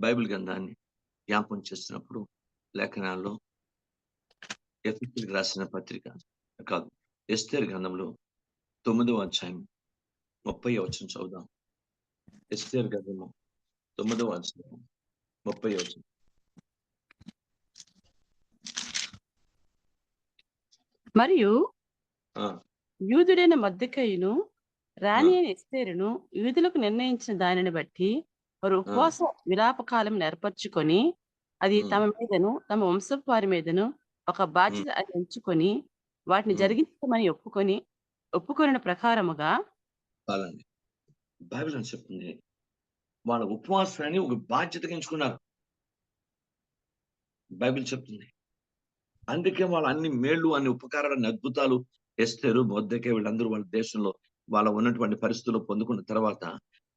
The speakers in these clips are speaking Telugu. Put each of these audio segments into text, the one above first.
బైబిల్ గ్రంథాన్ని జ్ఞాపం చేస్తున్నప్పుడు లేఖనాల్లో ఎఫ్ఎస్సీలకు రాసిన పత్రిక కాదు ఎస్తేర్ గ్రంథంలో తొమ్మిదవ అధ్యాయం ముప్పై వచ్చిన చదువుదాం. ఎస్తేర్ గ్రంథము తొమ్మిదవ అధ్యాయం ముప్పై వచ్చిన మరియు యూదుడైన మద్దెకయును రాణి అయిన ఎస్తేరును యూదులకు నిర్ణయించిన దానిని బట్టి వారు ఉపవాస విలాపకాలం ఏర్పరచుకొని అది. తమ మీదను తమ వంశపు వారి మీదను ఒక బాధ్యత అని ఎంచుకొని వాటిని. జరిగించమని ఒప్పుకొని ఒప్పుకొనిన ప్రకారముగా బైబిల్ అని చెప్తుంది వాళ్ళ ఉపవాసాన్ని ఒక బాధ్యతగా ఎంచుకున్నారు బైబిల్ చెప్తుంది అందుకే వాళ్ళు అన్ని మేళ్ళు అన్ని ఉపకారాలు అద్భుతాలు ఎస్తారు మొద్దకే వీళ్ళందరూ వాళ్ళ దేశంలో వాళ్ళ ఉన్నటువంటి పరిస్థితుల్లో పొందుకున్న తర్వాత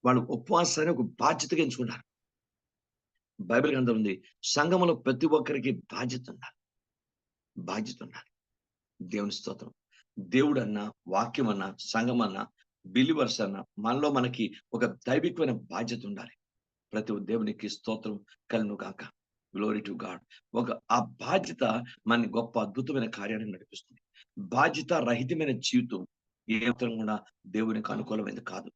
వాళ్ళు ఉపవాసాన్ని ఒక బాధ్యతగా ఎంచుకున్నారు. బైబిల్ గ్రంథం ఉంది సంఘములో ప్రతి ఒక్కరికి బాధ్యత ఉండాలి. బాధ్యత ఉండాలి. దేవుని స్తోత్రం. దేవుడు అన్న వాక్యం అన్న సంఘం అన్న బిలివర్స్ అన్న మనలో మనకి ఒక దైవికమైన బాధ్యత ఉండాలి. ప్రతి ఒక్క దేవునికి స్తోత్రం కలను కాక గ్లోరీ టు గాడ్ ఒక ఆ బాధ్యత మన గొప్ప అద్భుతమైన కార్యాన్ని నడిపిస్తుంది. బాధ్యత రహితమైన జీవితం ఏ కూడా దేవునికి అనుకూలమైనది కాదు.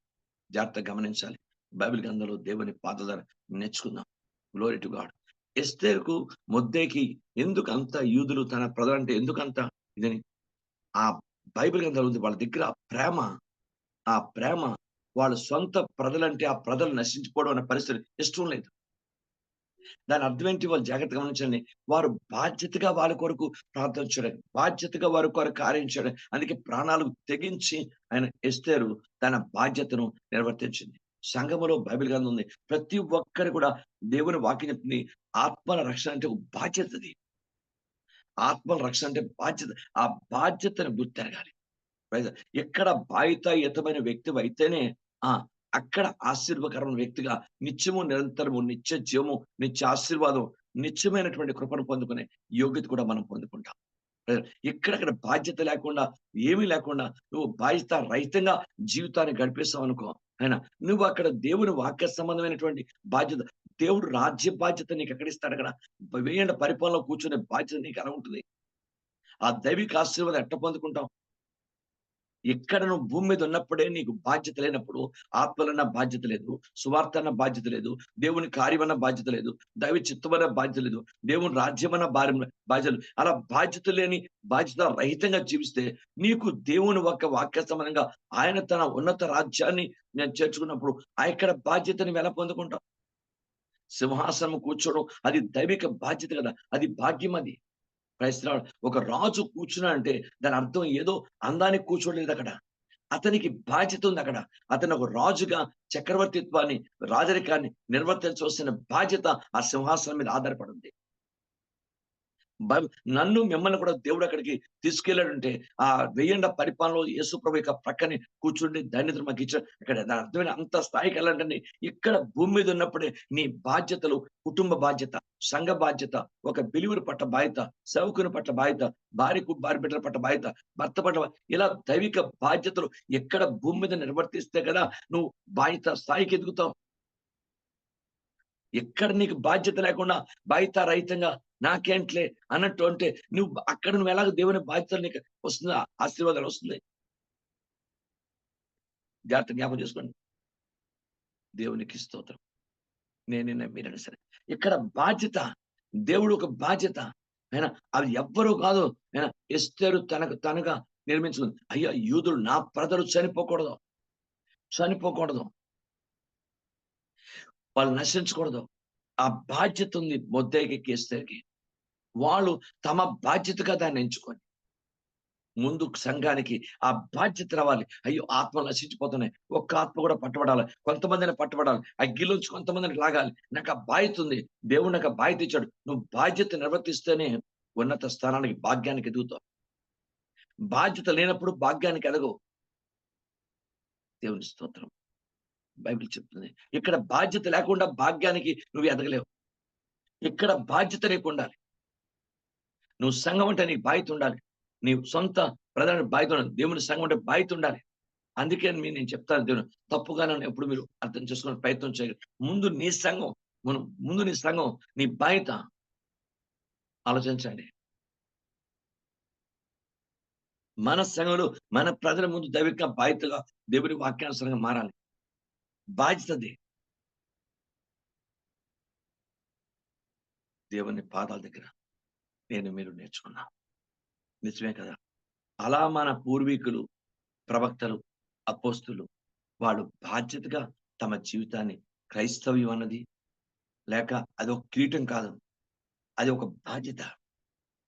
జాగ్రత్త గమనించాలి. బైబిల్ గ్రంథంలో దేవుని పాదధార నేర్చుకుందాం. గ్లోరీ టు గాడ్ ఎస్తేకు మొద్దేకి ఎందుకు అంత యూదులు తన ప్రజలంటే ఎందుకు అంత ఇదని ఆ బైబిల్ గ్రంథంలో ఉంది. వాళ్ళ దగ్గర ఆ ప్రేమ ఆ ప్రేమ వాళ్ళ సొంత ప్రజలంటే ఆ ప్రజలు నశించుకోవడం అనే పరిస్థితి ఇష్టం లేదు. దాని అర్థం ఏంటి? వాళ్ళు జాగ్రత్త గమనించండి. వారు బాధ్యతగా వాళ్ళ కొరకు ప్రార్థన చేయడం బాధ్యతగా వారి కొరకు కార్యం చేయడం అందుకే ప్రాణాలు తెగించి ఆయన ఎస్తేరు తన బాధ్యతను నిర్వర్తించింది. సంఘములో బైబిల్ గ్రంథం ఉంది. ప్రతి ఒక్కరు కూడా దేవుని వాక్యం చెప్తుంది. ఆత్మల రక్షణ అంటే ఒక బాధ్యతది. ఆత్మల రక్షణ అంటే బాధ్యత. ఆ బాధ్యతను గుర్తెరగాలి. ఎక్కడ బాధ్యతాయుతమైన వ్యక్తి అయితేనే ఆ అక్కడ ఆశీర్వకరమైన వ్యక్తిగా నిత్యము నిరంతరము నిత్య జీవము నిత్య ఆశీర్వాదం నిత్యమైనటువంటి కృపను పొందుకునే యోగ్యత కూడా మనం పొందుకుంటాం. ఎక్కడక్కడ బాధ్యత లేకుండా ఏమీ లేకుండా నువ్వు బాధ్యత రహితంగా జీవితాన్ని గడిపేస్తావు అనుకో ఆయన నువ్వు అక్కడ దేవుని వాక్య సంబంధమైనటువంటి బాధ్యత దేవుడు రాజ్య బాధ్యత నీకు ఎక్కడ ఇస్తాడు అక్కడ? వేయండి పరిపాలన కూర్చునే బాధ్యత నీకు ఎలా ఉంటుంది. ఆ దైవిక ఆశీర్వాదం ఎట్ట పొందుకుంటాం? ఎక్కడ నువ్వు భూమి మీద ఉన్నప్పుడే నీకు బాధ్యత లేనప్పుడు ఆత్మలన్న బాధ్యత లేదు సువార్త అన్న బాధ్యత లేదు దేవుని కార్యమన్న బాధ్యత లేదు దైవ చిత్తమన్న బాధ్యత లేదు దేవుని రాజ్యమన్న భార్య బాధ్యత అలా బాధ్యత లేని బాధ్యత రహితంగా జీవిస్తే నీకు దేవుని ఒక వాక్య సమానంగా ఆయన తన ఉన్నత రాజ్యాన్ని నేను చేర్చుకున్నప్పుడు ఆ ఇక్కడ బాధ్యతని ఎలా పొందుకుంటాం సింహాసనం కూర్చోవడం అది దైవిక బాధ్యత కదా అది భాగ్యం అది. క్రైస్తవ ఒక రాజు కూర్చున్నా అంటే దాని అర్థం ఏదో అందానికి కూర్చోలేదు అక్కడ. అతనికి బాధ్యత ఉంది అక్కడ. అతను ఒక రాజుగా చక్రవర్తిత్వాన్ని రాజరికాన్ని నిర్వర్తించవలసిన బాధ్యత ఆ సింహాసనం మీద ఆధారపడి ఉంది. నన్ను మిమ్మల్ని కూడా దేవుడు అక్కడికి తీసుకెళ్ళాడంటే ఆ వెయ్యండ పరిపాలనలో యేసుప్రభు యొక్క ప్రక్కని కూర్చుండి ధన్యతను మాకు ఇచ్చాడు ఇక్కడ అర్థమైన అంత స్థాయికి వెళ్ళాలంటే ఇక్కడ భూమి మీద ఉన్నప్పుడే నీ బాధ్యతలు కుటుంబ బాధ్యత సంఘ బాధ్యత ఒక బిలివురు పట్ల బాధ్యత సేవకుని పట్ల బాధ్యత భార్య భార్య బిడ్డల పట్ల బాధ్యత భర్త పట్ల ఇలా దైవిక బాధ్యతలు ఎక్కడ భూమి మీద నిర్వర్తిస్తే కదా నువ్వు బాధ్యత స్థాయికి ఎదుగుతావు. ఎక్కడ నీకు బాధ్యత లేకుండా బాధ్యత రహితంగా నాకేంట్లే అన్నట్టు అంటే నువ్వు అక్కడ నువ్వు ఎలాగ దేవుని బాధ్యతలు నీకు వస్తుంది ఆశీర్వాదాలు వస్తుంది. జాగ్రత్త జ్ఞాపకం చేసుకోండి. దేవునికి స్తోత్రం. నేను మీరైనా సరే. ఇక్కడ బాధ్యత దేవుడు ఒక బాధ్యత. ఆయన అది ఎవ్వరూ కాదు. ఆయన ఎస్తేరు తనకు తనగా నిర్మించుకుంది. అయ్యా యూదులు నా ప్రజలు చనిపోకూడదు. చనిపోకూడదు. వాళ్ళు నశించకూడదు. ఆ బాధ్యత ఉంది మొద్దైకి ఎస్తేరికి వాళ్ళు తమ బాధ్యతగా దాన్ని ఎంచుకొని ముందు సంఘానికి ఆ బాధ్యత రావాలి. అయ్యో ఆత్మ నశించిపోతున్నాయి. ఒక్క ఆత్మ కూడా పట్టబడాలి. కొంతమందిని పట్టబడాలి. అగ్గిలోంచి కొంతమందిని లాగాలి. నాకు ఆ బాధ్యత ఉంది. దేవుడు నాకు బాధ్యత ఇచ్చాడు. నువ్వు బాధ్యత నిర్వర్తిస్తేనే ఉన్నత స్థానానికి భాగ్యానికి ఎదుగుతావు. బాధ్యత లేనప్పుడు భాగ్యానికి ఎదగవు. దేవుని స్తోత్రం. బైబిల్ చెప్తుంది. ఇక్కడ బాధ్యత లేకుండా భాగ్యానికి నువ్వు ఎదగలేవు. ఇక్కడ బాధ్యత నీకు ఉండాలి. నువ్వు సంఘం అంటే నీకు బాధ్యత ఉండాలి. నీ సొంత ప్రధాన బాధ్యత ఉండాలి. దేవుని సంఘం అంటే బాధ్యత ఉండాలి. అందుకే మీ నేను చెప్తాను దేవుని తప్పుగా నన్ను ఎప్పుడు మీరు అర్థం చేసుకునే ప్రయత్నం చేయగలరు ముందు నీ సంఘం మనం ముందు నీ సంఘం నీ బాధ్యత ఆలోచించండి. మన సంఘంలో మన ప్రజల ముందు దైవిక బాధ్యతగా దేవుని వాక్యానుసరంగా మారాలి. బాధ్యతది దేవుని పాదాల దగ్గర. నేను మీరు నేర్చుకున్నా. నిజమే కదా. అలా మన పూర్వీకులు ప్రవక్తలు అపోస్తులు వాళ్ళు బాధ్యతగా తమ జీవితాన్ని క్రైస్తవ్యం అన్నది లేక అది ఒక కిరీటం కాదు. అది ఒక బాధ్యత.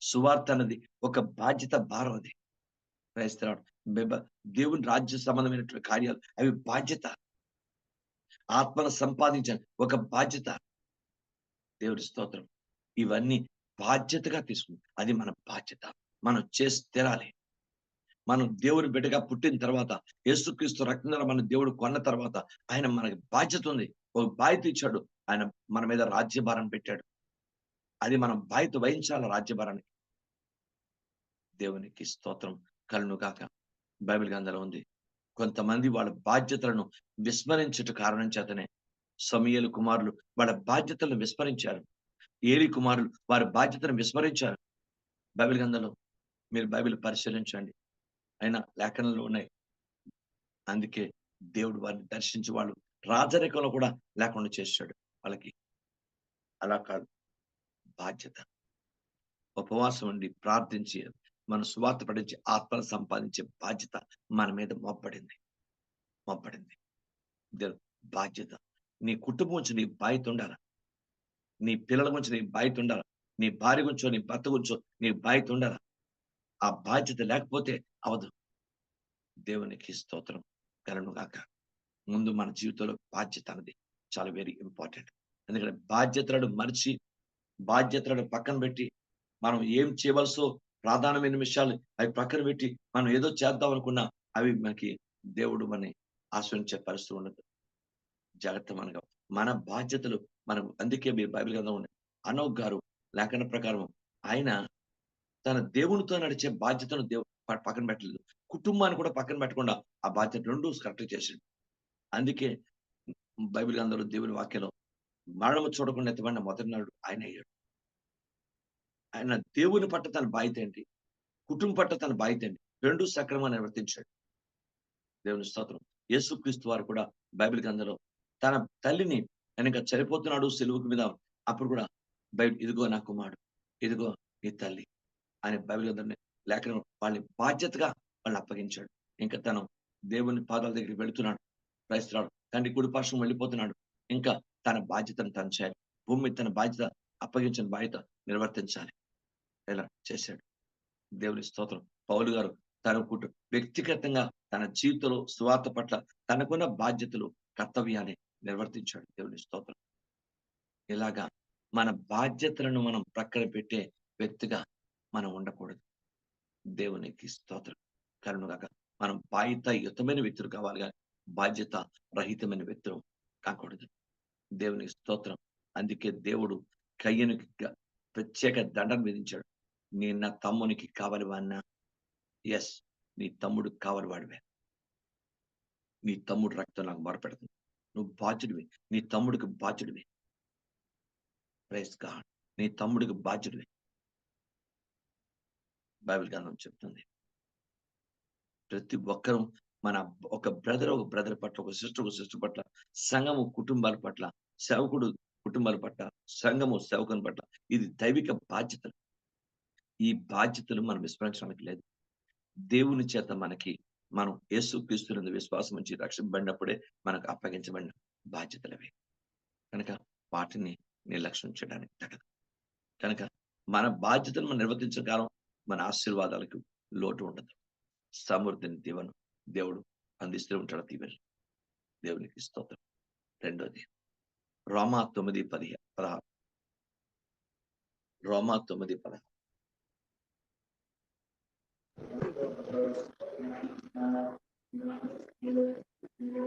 సువార్త అన్నది ఒక బాధ్యత భారం అది. క్రైస్తవుడు దేవుని రాజ్య సంబంధమైనటువంటి కార్యాలు అవి బాధ్యత. ఆత్మను సంపాదించాలి ఒక బాధ్యత. దేవుడి స్తోత్రం. ఇవన్నీ బాధ్యతగా తీసుకుంది. అది మన బాధ్యత. మనం చేసి తెరాలి. మనం దేవుని బిడ్డగా పుట్టిన తర్వాత యేసుక్రీస్తు రక్తం ద్వారా మన దేవుడు కొన్న తర్వాత ఆయన మనకి బాధ్యత ఉంది. ఒక బాధ్యత ఇచ్చాడు. ఆయన మన మీద రాజ్యభారం పెట్టాడు. అది మనం బాధ్యత వహించాలి రాజ్యభారాన్ని దేవునికి స్తోత్రం కలను కాక బైబిల్ గ్రంథంలో ఉంది. కొంతమంది వాళ్ళ బాధ్యతలను విస్మరించట కారణం చేతనే సమయలు కుమారులు వాళ్ళ బాధ్యతలను విస్మరించారు. ఏలి కుమారులు వారి బాధ్యతను విస్మరించారు. బైబిల్ గ్రంథంలో మీరు బైబిల్ పరిశీలించండి. అయినా లేఖనంలో ఉన్నాయి. అందుకే దేవుడు వారిని దర్శించి వాళ్ళు రాజరికంలో కూడా లేకుండా చేశాడు. వాళ్ళకి అలా కాదు. బాధ్యత. ఉపవాసం ఉండి ప్రార్థించి మన సువార్త పడించి ఆత్మను సంపాదించే బాధ్యత మన మీద మొప్పడింది మొప్పడింది బాధ్యత. నీ కుటుంబం నుంచి నీ బాధ్యత ఉండాలి? నీ పిల్లల గురించి నీ బాధ్యత ఉండాలి. నీ భార్య గురించో నీ భర్త గురించో నీ బాధ్యత ఉండాలి. ఆ బాధ్యత లేకపోతే అవదు. దేవునికి స్తోత్రం కలను కాక ముందు మన జీవితంలో బాధ్యత అనేది చాలా వెరీ ఇంపార్టెంట్ ఎందుకంటే బాధ్యతలను మరిచి బాధ్యతలను పక్కన పెట్టి మనం ఏం చేయవలసో ప్రాధాన్యమైన విషయాలు అవి పక్కన పెట్టి మనం ఏదో చేద్దాం అనుకున్నా అవి మనకి దేవుడు మనని ఆశ్రయించే పరిస్థితి ఉండదు. జాగ్రత్త మనగా. మన బాధ్యతలు మనం అందుకే మీరు బైబిల్ కదా ఉన్నాయి అనోక్ గారు లేఖన ప్రకారం ఆయన తన దేవునితో నడిచే బాధ్యతను దేవు పక్కన పెట్టలేదు. కుటుంబాన్ని కూడా పక్కన పెట్టకుండా ఆ బాధ్యత రెండు కరెక్ట్ చేసాడు. అందుకే బైబిల్ గ్రంథంలో దేవుని వాక్యంలో మరణము చూడకుండా ఎత్తబడిన మొదటి నాడు ఆయన అయ్యాడు. ఆయన దేవుని పట్ల తన బాధ్యత ఏంటి? కుటుంబం పట్ల తన బాధ్యత ఏంటి? రెండు సక్రమంగా నిర్వర్తించాడు. దేవుని స్తోత్రం. యేసుక్రీస్తు వారు కూడా బైబిల్ గ్రంథంలో తన తల్లిని ఆయన ఇంకా చనిపోతున్నాడు సెలువుకి మీద. అప్పుడు కూడా బయట ఇదిగో నా కుమారుడు ఇదిగో నీ తల్లి ఆయన బైబిల్ అందరినీ లేఖనం వాళ్ళని బాధ్యతగా వాళ్ళని అప్పగించాడు. ఇంకా తను దేవుని పాదాల దగ్గరికి వెళుతున్నాడు. క్రైస్తరాడు తండ్రి కుడి పార్శ్వం వెళ్ళిపోతున్నాడు. ఇంకా తన బాధ్యతను తను చేయాలి. భూమి తన బాధ్యత అప్పగించిన బాధ్యత నిర్వర్తించాలి. ఇలా చేశాడు. దేవుని స్తోత్రం. పౌలు గారు తన వ్యక్తిగతంగా తన జీవితంలో స్వార్థ పట్ల తనకున్న బాధ్యతలు కర్తవ్యాన్ని నిర్వర్తించాడు. దేవుని స్తోత్రం. ఇలాగా మన బాధ్యతలను మనం ప్రక్కన పెట్టే వ్యక్తిగా మనం ఉండకూడదు. దేవునికి స్తోత్రం. కరుణగాక మనం బాధ్యతాయుతమైన వ్యక్తులు కావాలి కానీ బాధ్యత రహితమైన వ్యక్తులు కాకూడదు. దేవునికి స్తోత్రం. అందుకే దేవుడు కయ్యనికి ప్రత్యేక దండం విధించాడు. నీ నా తమ్మునికి కావాలి వాడినా? ఎస్ నీ తమ్ముడు కావాలి వాడివే. నీ తమ్ముడు రక్తం నాకు మొరపెడుతుంది. నువ్వు బాధ్యుడివి. నీ తమ్ముడికి బాధ్యుడివి. ప్రైస్ గాడ్ నీ తమ్ముడికి బాధ్యుడివి. బైబిల్ గ్రంథం చెప్తుంది. ప్రతి ఒక్కరూ మన ఒక బ్రదర్ ఒక బ్రదర్ పట్ల ఒక సిస్టర్ ఒక సిస్టర్ పట్ల సంఘము కుటుంబాల పట్ల సేవకుడు కుటుంబాల పట్ల సంఘము సేవకుని పట్ల ఇది దైవిక బాధ్యతలు. ఈ బాధ్యతలు మనం విస్మరించడానికి లేదు. దేవుని చేత మనకి మనం యేసు క్రీస్తునందు విశ్వాసం నుంచి రక్షింపబడినప్పుడే మనకు అప్పగించబడిన బాధ్యతలవి. కనుక వాటిని నిర్లక్ష్యం చేయడానికి తగదు కనుక మన బాధ్యతను మనం నిర్వర్తించిన కాలం మన ఆశీర్వాదాలకు లోటు ఉండదు. సమృద్ధిని దీవెను దేవుడు అందిస్తూ ఉంటాడు దీవెన దేవునికి స్తోత్రం. రెండోది రోమా తొమ్మిది పది పదహారు. రోమా తొమ్మిది పదహారు.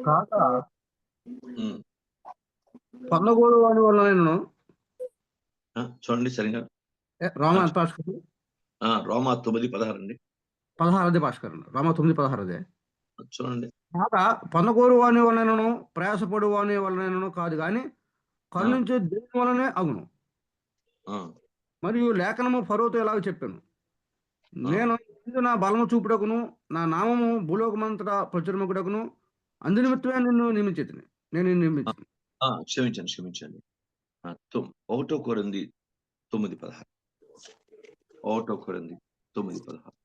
కాక. పొందకూడదు వాడి వల్ల నేను. చూడండి సరిగా రామ భాస్కర్ రోమా తొమ్మిది పదహారు అండి. పదహారదే భాస్కర్ రామ తొమ్మిది పదహారదే. చూడండి. కాక పొందకూరు వాని వలనను ప్రయాసపడు వాని వలనను కాదు కానీ కరుణించే దేవుని వలనే అగును మరియు లేఖనము ఫరోతో ఎలాగ చెప్పాను. నేను ఇందు నా బలము చూపుటకును నా నామము భూలోకమంతటా ప్రచురముకుటకును అందు నిమిత్తమే నిన్ను నియమించేది నేను నియమించాను ఆ, క్షమించండి క్షమించండి. ఒకటో కొరింది తొమ్మిది పదహారు. ఒకటో కొరింది తొమ్మిది పదహారు.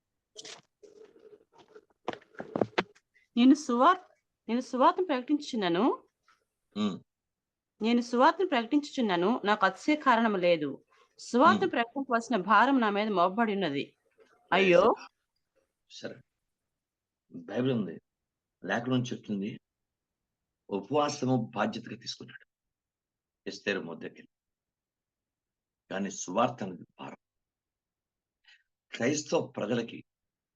నేను సువార్త నేను సువార్తను ప్రకటించుచున్నాను. ఉమ్, నేను సువార్తను ప్రకటించుచున్నాను నాకు అతిశయ కారణం లేదు. సువార్త. ప్రకటించవలసిన భారం నా మీద మోపబడి ఉన్నది. అయ్యో. సరే. బైబిల్ ఉంది. లేఖనం చెప్తుంది. ఉపవాసము బాధ్యతగా తీసుకున్నాడు. ఎస్తేరు మొద్దకి కానీ సువార్త అనేది భారం. క్రైస్తవ ప్రజలకి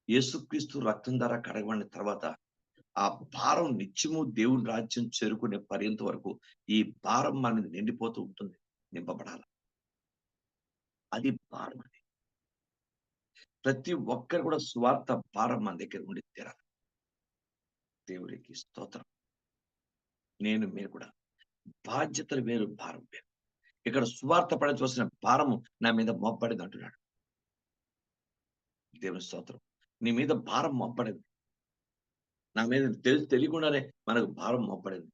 యేసుక్రీస్తు రక్తం ద్వారా కడగబడిన తర్వాత ఆ భారం నిత్యము దేవుని రాజ్యం చేరుకునే పర్యంత వరకు ఈ భారం అనేది నిండిపోతూ ఉంటుంది. నింపబడాలి. అది భారం ప్రతి ఒక్కరు కూడా స్వార్థ భారం మన దగ్గర ఉండి తీరాలి దేవుడికి స్తోత్రం. నేను మీరు కూడా. బాధ్యతలు వేరు భారం వేరు. ఇక్కడ స్వార్థ పడవలసిన భారము నా మీద మొబ్బడింది అంటున్నాడు. దేవుని స్తోత్రం. నీ మీద భారం మొబ్బడింది నా మీద తెలిసి తెలియకుండానే మనకు భారం మొబ్బడింది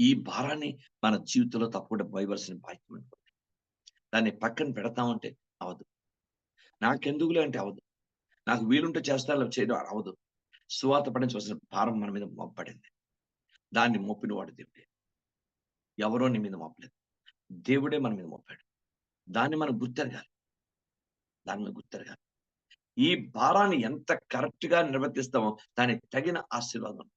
ఈ భారాన్ని మన జీవితంలో తప్పకుండా పోయవలసిన బాధ్యత దాన్ని పక్కన పెడతామంటే అవదు. నాకెందుకులే అంటే అవదు. నాకు వీలుంటే చేస్తా చేయడం అవదు. సువాత వచ్చిన భారం మన మీద మోపబడింది. దాన్ని మోపిన వాడు దేవుడే. ఎవరో నీ మీద మోపలేదు. దేవుడే మన మీద మోపాడు. దాన్ని మనం గుర్తెరగాలి. దాని మీద గుర్తెరగాలి. ఈ భారాన్ని ఎంత కరెక్ట్గా నిర్వర్తిస్తామో దానికి తగిన ఆశీర్వాదం.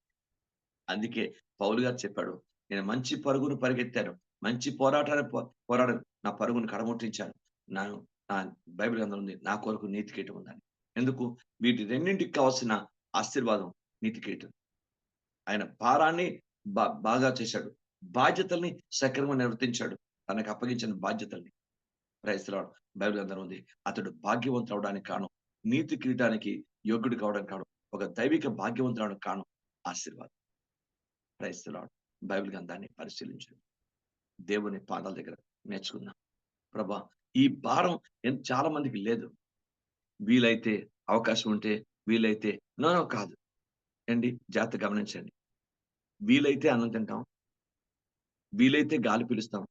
అందుకే పౌలు గారు చెప్పాడు నేను మంచి పరుగును పరిగెత్తాను. మంచి పోరాటాన్ని పో- పోరాడాను. నా పరుగును కడముట్టించాను నా నా బైబిల్ గ్రంథం ఉంది నా కొరకు నీతి కీటం ఉందని ఎందుకు? వీటి రెండింటికి కావాల్సిన ఆశీర్వాదం నీతి కీటం ఆయన భారాన్ని బా- బాగా చేశాడు. బాధ్యతల్ని సక్రమంగా నిర్వర్తించాడు. తనకు అప్పగించిన బాధ్యతల్ని. క్రైస్తలాడు బైబిల్ గ్రంథం ఉంది అతడు భాగ్యవంతుడు అవడానికి కాను నీతి కిరీటానికి యోగ్యుడు కావడానికి కాను ఒక దైవిక భాగ్యవంతుడు కాను ఆశీర్వాదం. క్రైస్తలాడు బైబిల్ గ్రంథాన్ని పరిశీలించండి. దేవుని పాదాల దగ్గర నేర్చుకుందాం. ప్రభా ఈ భారం చాలా మందికి లేదు. వీలైతే అవకాశం ఉంటే వీలైతే నోనో కాదు. అండి జాగ్రత్త గమనించండి. వీలైతే అన్నం తింటాం. వీలైతే గాలి పీలుస్తాం.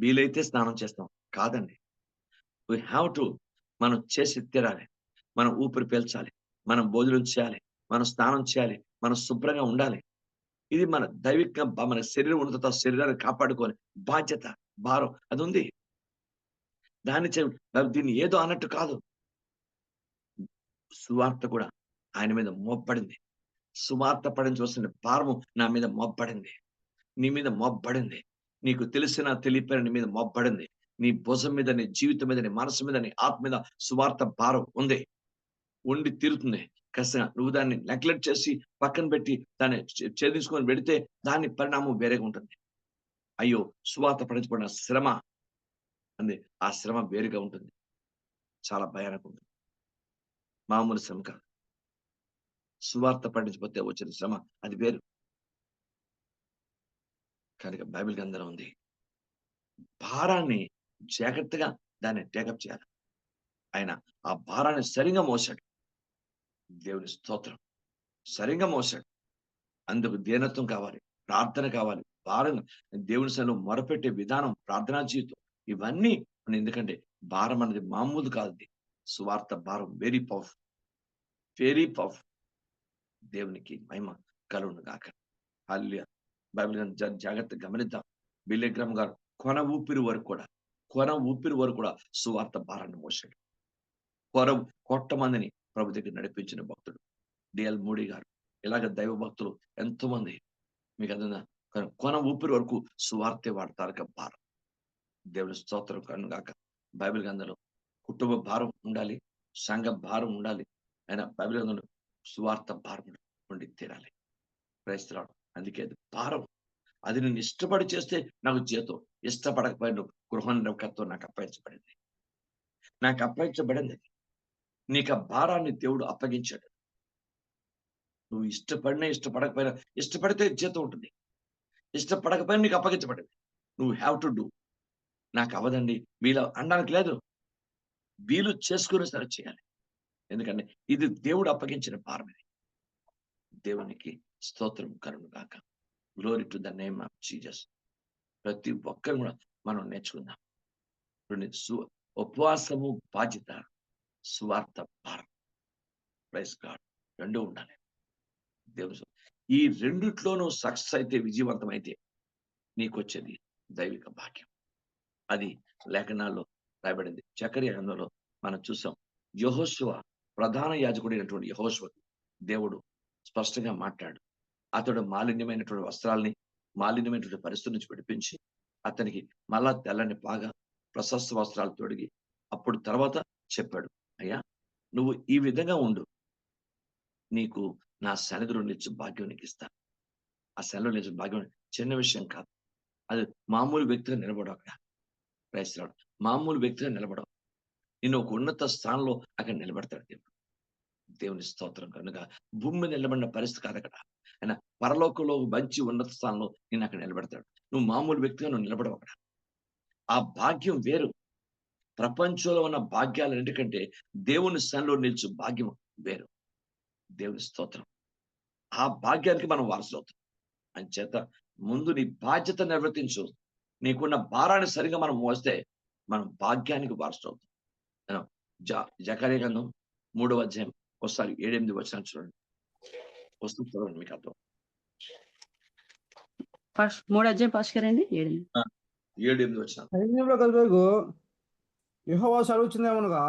వీలైతే స్నానం చేస్తాం. కాదండి. వీ హ్యావ్ టు మనం చేసి తీరాలి. మనం ఊపిరి పీల్చాలి. మనం భోజనం చేయాలి. మనం స్నానం చేయాలి. మనం శుభ్రంగా ఉండాలి. ఇది మన దైవిక మన శరీరం ఉన్నత శరీరాన్ని కాపాడుకోని బాధ్యత భారం అది ఉంది. దాన్ని దీన్ని ఏదో అన్నట్టు కాదు. సువార్త కూడా ఆయన మీద మోపబడింది. సువార్త పడించవలసిన భారము నా మీద మోపబడింది. నీ మీద మోపబడింది. నీకు తెలిసిన తెలియపోయిన నీ మీద మోపబడింది. నీ భుజం మీద నీ జీవితం మీద నీ మనసు మీద నీ ఆత్మ మీద సువార్త భారం ఉంది. ఉండి తీరుతుంది. ఖచ్చితంగా నువ్వు దాన్ని నెగ్లెక్ట్ చేసి పక్కన పెట్టి దాన్ని ఛేదించుకొని పెడితే దాని పరిణామం వేరేగా ఉంటుంది. అయ్యో సువార్త పడించబడిన శ్రమ అంది ఆ శ్రమ వేరుగా ఉంటుంది. చాలా భయానకం ఉంటుంది మామూలు శ్రమ కాదు. సువార్త పఠించకపోతే వచ్చిన శ్రమ అది వేరు. కనుక బైబిల్ గ్రంథం ఉంది. భారాన్ని జాగ్రత్తగా దాన్ని టేకప్ చేయాలి. ఆయన ఆ భారాన్ని సరిగా మోసాడు దేవుని స్తోత్రం. సరిగా మోసాడు అందుకు దీనత్వం కావాలి ప్రార్థన కావాలి. భారం దేవుని సన్నిధిలో మొరపెట్టే విధానం ప్రార్థనా జీవితం. ఇవన్నీ మన ఎందుకంటే భారం అనేది మామూలు కాదు. సువార్త భారం వెరీ పవర్ఫుల్ వెరీ పవర్ఫుల్ దేవునికి మహిమ కలుగును గాక. హల్య బైబిల్ జాగ్రత్త గమనిద్దాం. బిల్లెగ్రామ్ గారు కొన ఊపిరి వరకు కూడా కొన ఊపిరి వరకు కూడా సువార్త భారాన్ని మోసాడు కొర కొట్టమందిని ప్రభు దగ్గర నడిపించిన భక్తుడు. డిఎల్ మోడీ గారు ఇలాగ దైవ భక్తులు ఎంతో మంది మీకు అదన కొన ఊపిరి వరకు సువార్తే వాడతారు భారం. దేవుని స్తోత్రం కనుగాక. బైబిల్ గ్రంథంలో కుటుంబ భారం ఉండాలి సంఘ భారం ఉండాలి అయినా బైబిల్ గ్రంథంలో సువార్త భారం ఉండి తీరాలి. క్రైస్తరాడు అందుకే అది భారం. అది నేను ఇష్టపడి చేస్తే నాకు జీతం ఇష్టపడకపోయిన గృహ నౌకతో నాకు అప్పగించబడింది. నాకు అప్పగించబడింది. అది. నీకు ఆ భారాన్ని దేవుడు అప్పగించాడు. నువ్వు ఇష్టపడినా ఇష్టపడకపోయినా ఇష్టపడితే జీతం ఉంటుంది. ఇష్టపడకపోయినా నీకు అప్పగించబడింది. నువ్వు హ్యావ్ టు డూ నాకు అవదండి వీలు అనడానికి లేదు. వీలు చేసుకుని సరే చేయాలి. ఎందుకంటే ఇది దేవుడు అప్పగించిన భారం ఇది దేవునికి స్తోత్రం కరుణు కాక glory to the name of Jesus ప్రతి ఒక్కరు కూడా మనం నేర్చుకుందాం. రెండు సు- ఉపవాసము బాధ్యత స్వార్థ భారం. ప్రైస్ గాడ్ రెండు ఉండాలి. దేవుడు ఈ రెండిట్లోనూ సక్సెస్ అయితే విజయవంతమైతే నీకు వచ్చేది దైవిక భాగ్యం. అది లేఖనాల్లో రాయబడింది. చకర్య గ్రంథంలో మనం చూసాం. యహోశివ ప్రధాన యాజకుడైనటువంటి యహోశివ దేవుడు స్పష్టంగా మాట్లాడు. అతడు మాలిన్యమైనటువంటి వస్త్రాల్ని మాలిన్యమైనటువంటి పరిస్థితి నుంచి విడిపించి అతనికి మళ్ళా తెల్లని బాగా ప్రశస్త వస్త్రాలు తొడిగి అప్పుడు తర్వాత చెప్పాడు. అయ్యా నువ్వు ఈ విధంగా ఉండు. నీకు నా శనగరు నిలిచి భాగ్యం నీకు ఇస్తాను. ఆ శనిలో నిలిచిన భాగ్యం చిన్న విషయం కాదు. అది మామూలు వ్యక్తిగా నిలబడు అక్కడ. ప్రయత్నిస్తున్నాడు మామూలు వ్యక్తిగా నిలబడవు. నేను ఒక ఉన్నత స్థానంలో అక్కడ నిలబడతాడు దేవుడు. దేవుని స్తోత్రం కనుక. భూమి నిలబడిన పరిస్థితి కాదు అక్కడ. ఆయన పరలోకంలో మంచి ఉన్నత స్థానంలో నేను అక్కడ నిలబెడతాడు. నువ్వు మామూలు వ్యక్తిగా నువ్వు నిలబడవు అక్కడ. ఆ భాగ్యం వేరు. ప్రపంచంలో ఉన్న భాగ్యాలు ఎందుకంటే దేవుని స్థానంలో నిలిచే భాగ్యం వేరు. దేవుని స్తోత్రం. ఆ భాగ్యానికి మనం వారసులవుతాం. అంచేత ముందు నీ బాధ్యత నిర్వర్తించు. నీకున్న భారాన్ని సరిగా మనం మోస్తే మనం భాగ్యానికి మనం జ జకరే గంధం మూడవ అధ్యాయం ఒకసారి ఏడెనిమిది వచ్చిన చూడండి. వస్తుంది చూడండి మీకు అర్థం. ఫస్ట్ మూడు అధ్యాయం పాస్ గారండి ఏడు ఏడు ఎనిమిది వచ్చిన సైన్యంలో కలిపేగు యెహోవా సెలవుచ్చిందేమనగా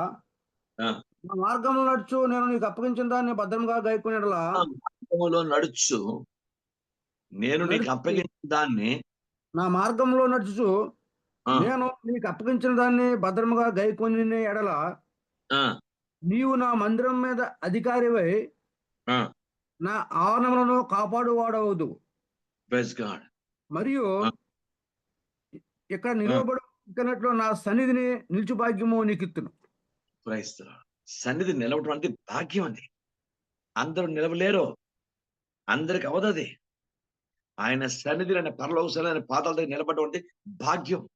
ఆ. నా మార్గంలో నడుచు నేను నీకు అప్పగించిన దాన్ని భద్రంగా గైకొనేటలా మార్గములో నడుచు నేను నీకు. అప్పగించిన దాన్ని నా మార్గంలో నడుచు నేను నీకు అప్పగించిన దాన్ని భద్రముగా గైకొని ఎడల నీవు నా మందిరం మీద అధికారివై. నా ఆవరణములను కాపాడువాడవదు praise God. మరియు. ఇక్కడ నిలవబడినట్లు నా సన్నిధిని నిలిచి భాగ్యము నీకు ఇత్తును Praise the Lord. సన్నిధి నిలవటం అంటే భాగ్యం అది అందరూ నిలవలేరు అందరికి అవదది ఆయన సన్నిధిలోనే అనే పరలోక సన్నిధి పాదాల దగ్గర నిలబడడం అంటే భాగ్యం.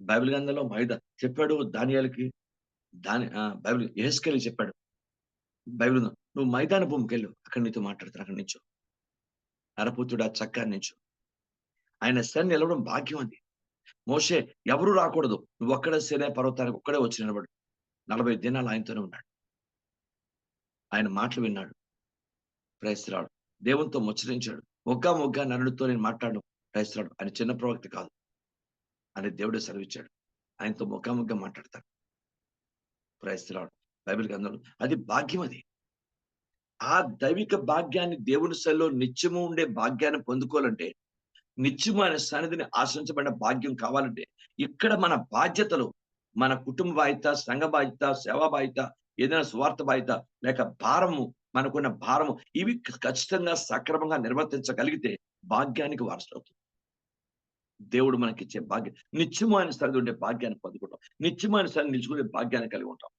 బైబిల్ గ్రంథంలో మైద చెప్పాడు దానియాలకి దాని బైబిల్ యహస్కెళ్ళి చెప్పాడు. బైబిల్ నువ్వు మైదాన భూమికి వెళ్ళు అక్కడ నీతో మాట్లాడతాను అక్కడి నుంచో. నరపుత్రుడు ఆ నుంచు. ఆయన సన్ని నిలవడం భాగ్యం అది. మోషే ఎవరు రాకూడదు. నువ్వు ఒక్కడే సేనే పర్వతానికి ఒక్కడే వచ్చి నిలబడు. నలభై దినాలు ఆయనతోనే ఉన్నాడు. ఆయన మాటలు విన్నాడు. ప్రయత్నాడు దేవునితో ముచ్చరించాడు మొగ్గా మొగ్గ నరుడితో నేను మాట్లాడు ప్రయత్నాడు ఆయన చిన్న ప్రవక్త కాదు. అని దేవుడే సెలవిచ్చాడు. ఆయనతో మొగ్గా మాట్లాడతాడు. ప్రయత్నాడు బైబిల్ గ్రంథంలో అది భాగ్యం అది. ఆ దైవిక భాగ్యాన్ని దేవుని శైలిలో నిత్యము ఉండే భాగ్యాన్ని పొందుకోవాలంటే నిత్యము అనే సన్నిధిని ఆశ్రయించబడిన భాగ్యం కావాలంటే ఇక్కడ మన బాధ్యతలు మన కుటుంబ బాధ్యత సంఘ బాధ్యత సేవా బాధ్యత ఏదైనా స్వార్థ బాధ్యత లేక భారము మనకున్న భారము ఇవి ఖచ్చితంగా సక్రమంగా నిర్వర్తించగలిగితే భాగ్యానికి వారసులవుతుంది దేవుడు మనకిచ్చే భాగ్యం నిత్యమైన స్థలి ఉండే భాగ్యాన్ని పొందుకుంటాం. నిత్యమైన స్థలి సరి నిలుచుకునే భాగ్యాన్ని కలిగి ఉంటాం.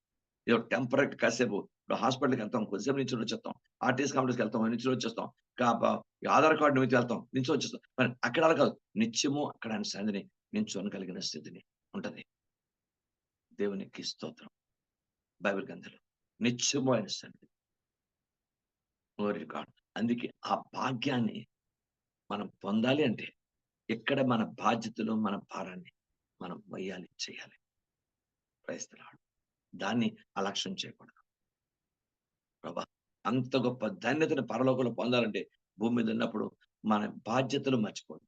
ఏదో టెంపరీ కాసేపు ఇప్పుడు హాస్పిటల్కి వెళ్తాం కొద్దిసేపు నుంచి వచ్చేస్తాం ఆర్టీఎస్ కాంప్లెక్స్కి వెళ్తాం నుంచి వచ్చేస్తాం కా- ఆధార్ కార్డు నుంచి వెళ్తాం నుంచి వచ్చేస్తాం. మరి అక్కడ అలా కాదు. నిత్యము అక్కడ ఆయన సన్నిధిని నించోనగలిగిన స్థితిని ఉంటది. దేవునికి స్తోత్రం. బైబిల్ గ్రంథంలో నిత్యము ఆయన సన్నిధి. గ్లోరీ గాడ్ అందుకే ఆ భాగ్యాన్ని మనం పొందాలి అంటే ఇక్కడ మన బాధ్యతలు మన భారాన్ని మనం వయ్యాలి చేయాలి. ప్రయత్నాడు దాన్ని అలక్ష్యం చేయకూడదు. ప్రభా అంత గొప్ప ధన్యతను పరలోకంలో పొందాలంటే భూమి మీద ఉన్నప్పుడు మన బాధ్యతలు మర్చిపోదు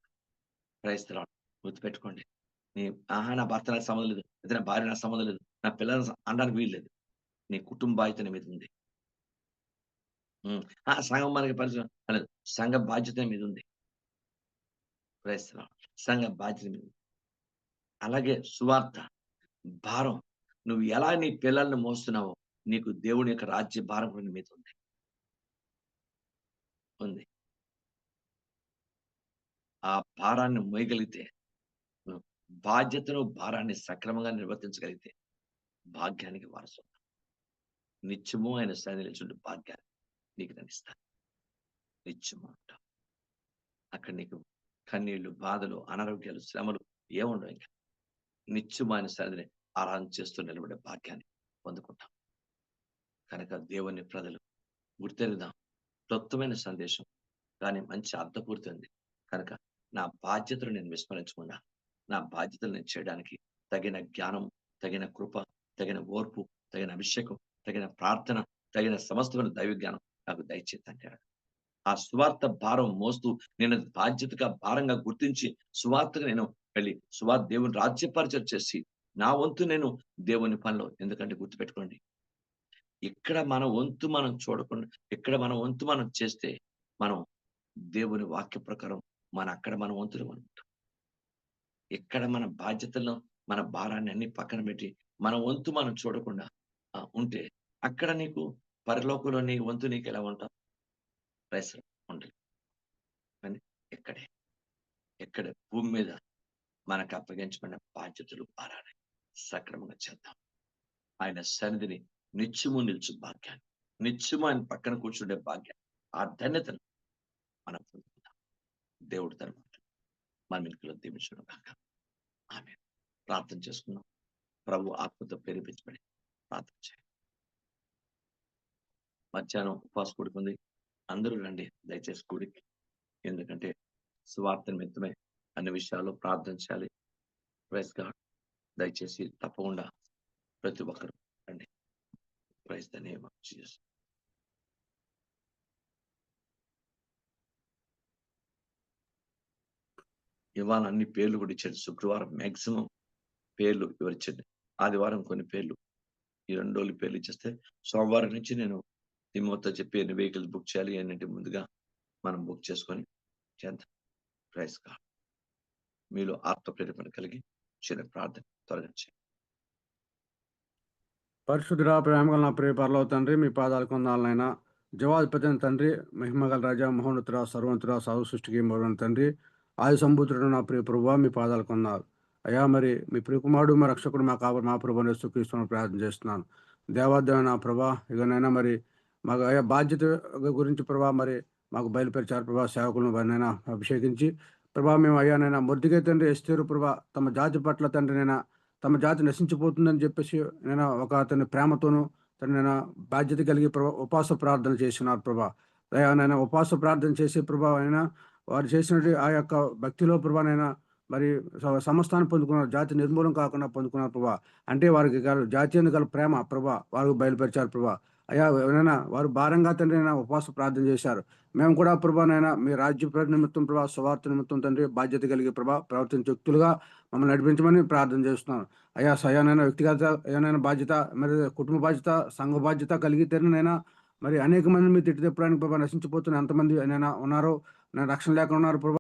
ప్రయత్నాడు గుర్తుపెట్టుకోండి. నీ ఆహా నా భర్త నాకు సంబంధం లేదు. లేదా నా భార్య నాకు సంబంధం లేదు. నా పిల్లల అనడానికి వీల్లేదు నీ కుటుంబ బాధ్యత మీద ఉంది. ఆ సంఘం మనకి పరిచయం లేదు సంఘ బాధ్యత నీ మీద ఉంది. ప్రయత్నం సంఘ బాధ్యత మీద అలాగే సువార్త భారం. నువ్వు ఎలా నీ పిల్లల్ని మోస్తున్నావో నీకు దేవుని యొక్క రాజ్య భారం కూడా నీ మీద ఉంది. ఉంది. ఆ భారాన్ని మోయగలిగితే నువ్వు బాధ్యతను భారాన్ని సక్రమంగా నిర్వర్తించగలిగితే భాగ్యానికి వారసు నిత్యము ఆయన సన్నిధి నిలిచుండే భాగ్యాన్ని నీకు నేను ఇస్తాను అక్కడ నీకు కన్నీళ్ళు బాధలు అనారోగ్యాలు శ్రమలు ఏముండవు ఇంకా. నిత్యమైన సరిదిని ఆరాధన చేస్తూ నిలబడే భాగ్యాన్ని పొందుకుంటాం. కనుక దేవుని ప్రజలు గుర్తెరుదాం క్లుప్తమైన సందేశం కానీ మంచి అర్థపూర్తి కనుక నా బాధ్యతలు నేను విస్మరించకుండా నా బాధ్యతలు నేను చేయడానికి తగిన జ్ఞానం తగిన కృప తగిన ఓర్పు తగిన అభిషేకం తగిన ప్రార్థన తగిన సమస్తమైన దైవ జ్ఞానం నాకు దయచేసి అంటాడు ఆ స్వార్థ భారం మోస్తూ నేను బాధ్యతగా భారంగా గుర్తించి సువార్తగా నేను వెళ్ళి సువార్త దేవుని రాజ్యపరిచయం చేసి నా వంతు నేను దేవుని పనిలో ఎందుకంటే గుర్తుపెట్టుకోండి ఇక్కడ మన వంతు మనం చూడకుండా ఇక్కడ మన వంతు మనం చేస్తే మనం దేవుని వాక్య ప్రకారం మన అక్కడ మన వంతులు మనం ఉంటాం. ఇక్కడ మన బాధ్యతలను మన భారాన్ని అన్ని పక్కన పెట్టి మన వంతు మనం చూడకుండా ఆ, ఉంటే అక్కడ నీకు పరలోకంలో నీ వంతు నీకు ఎలా ఉంటావు ఉండదు కానీ ఎక్కడే ఎక్కడ? భూమి మీద మనకు అప్పగించబడిన బాధ్యతలు భారాన్ని సక్రమంగా చేద్దాం. ఆయన సన్నిధిని నిత్యము నిలుచు భాగ్యాన్ని నిత్యము ఆయన పక్కన కూర్చుండే భాగ్యాన్ని ఆ ధన్యతను మనం పొందుకుందాం. దేవుడు తన మన మిల్కులో దీవించడం కాక ఆమె ప్రార్థన చేసుకున్నాం ప్రభు ఆత్మతో ప్రేరేపించబడి ప్రార్థన చేయండి. మధ్యాహ్నం ఉపవాస కూడికి అందరూ రండి దయచేసి కూడికి ఎందుకంటే స్వార్థ నిమిత్తమే అన్ని విషయాల్లో ప్రార్థన చేయాలి. ప్రైజ్ గాడ్ దయచేసి తప్పకుండా ప్రతి ఒక్కరు రండి. Praise the name of Jesus ఇవాళ అన్ని పేర్లు కూడా ఇచ్చాడు. శుక్రవారం మ్యాక్సిమం పేర్లు ఇవ్వచ్చింది ఆదివారం కొన్ని పేర్లు. ఈ రెండు రోజులు పేర్లు ఇచ్చేస్తే సోమవారం నుంచి నేను తిమ్మతో చెప్పి ఎన్ని వెహికల్స్ బుక్ చేయాలి అన్నింటి ముందుగా మనం బుక్ చేసుకొని చేద్దాం. ప్రైస్గా మీలో ఆత్మ కలిగి చిన్న ప్రార్థన త్వరగా చేయండి. ప్రేమగల నా ప్రియ పర్లో తండ్రి మీ పాదాలు కొందాలనైనా. జవాధిపతి తండ్రి మహిమగల రాజా మహోన్నతురా సర్వంతురా సాధు సృష్టికి మరణ తండ్రి. ఆది సంబూతుడు నా ప్రియ ప్రభు మీ పాదాలు కొన్నారు అయ్యా మరి మీ ప్రియకుమారుడు మా రక్షకుడు మా కాబట్టి మా ప్రభు సుఖిస్తున్న ప్రార్థన చేస్తున్నాను. దేవాదేవ నా ప్రభా ఇకనైనా మరి మాకు అయ్యా బాధ్యత గురించి ప్రభా మరి మాకు బయలుపరిచారు ప్రభా సేవకులను వారినైనా అభిషేకించి. ప్రభా మేము అయ్యానైనా మొద్దుగా తండ్రి ఎస్తేరు ప్రభా తమ జాతి పట్ల తండ్రినైనా తమ జాతి నశించిపోతుందని చెప్పేసి నేను ఒక అతని ప్రేమతోనూ తనైనా బాధ్యత కలిగి ప్రభా ఉపాస ప్రార్థన చేసినారు ప్రభా. ఆయన ఉపాస ప్రార్థన చేసే ప్రభా అయినా వారు చేసినట్టు ఆ యొక్క భక్తిలో ప్రభానైనా మరి సమస్తాన్ని పొందుకున్నారు జాతి నిర్మూలం కాకుండా పొందుకున్నారు ప్రభా. అంటే వారికి గారు జాతి గల ప్రేమ ప్రభా వారికి బయలుపరిచారు ప్రభా. అయ్యా ఎవరైనా వారు భారంగా తండ్రి అయినా ఉపవాస ప్రార్థన చేశారు. మేము కూడా ప్రభానైనా మీ రాజ్య నిమిత్తం ప్రభా స్వార్థ నిమిత్తం తండ్రి బాధ్యత కలిగి ప్రభా ప్రవర్తించే వ్యక్తులుగా మమ్మల్ని నడిపించమని ప్రార్థన చేస్తున్నాను. అయ్యా సయానైనా వ్యక్తిగత ఏమైనా బాధ్యత మరి కుటుంబ బాధ్యత సంఘ బాధ్యత కలిగి కలిగితేనైనా మరి అనేక మంది మీ తిట్టి తెప్పడానికి ప్రభా నశించిపోతున్న ఎంతమంది అయినా ఉన్నారో నేను రక్షణ లేకుండా ఉన్నారు ప్రభా.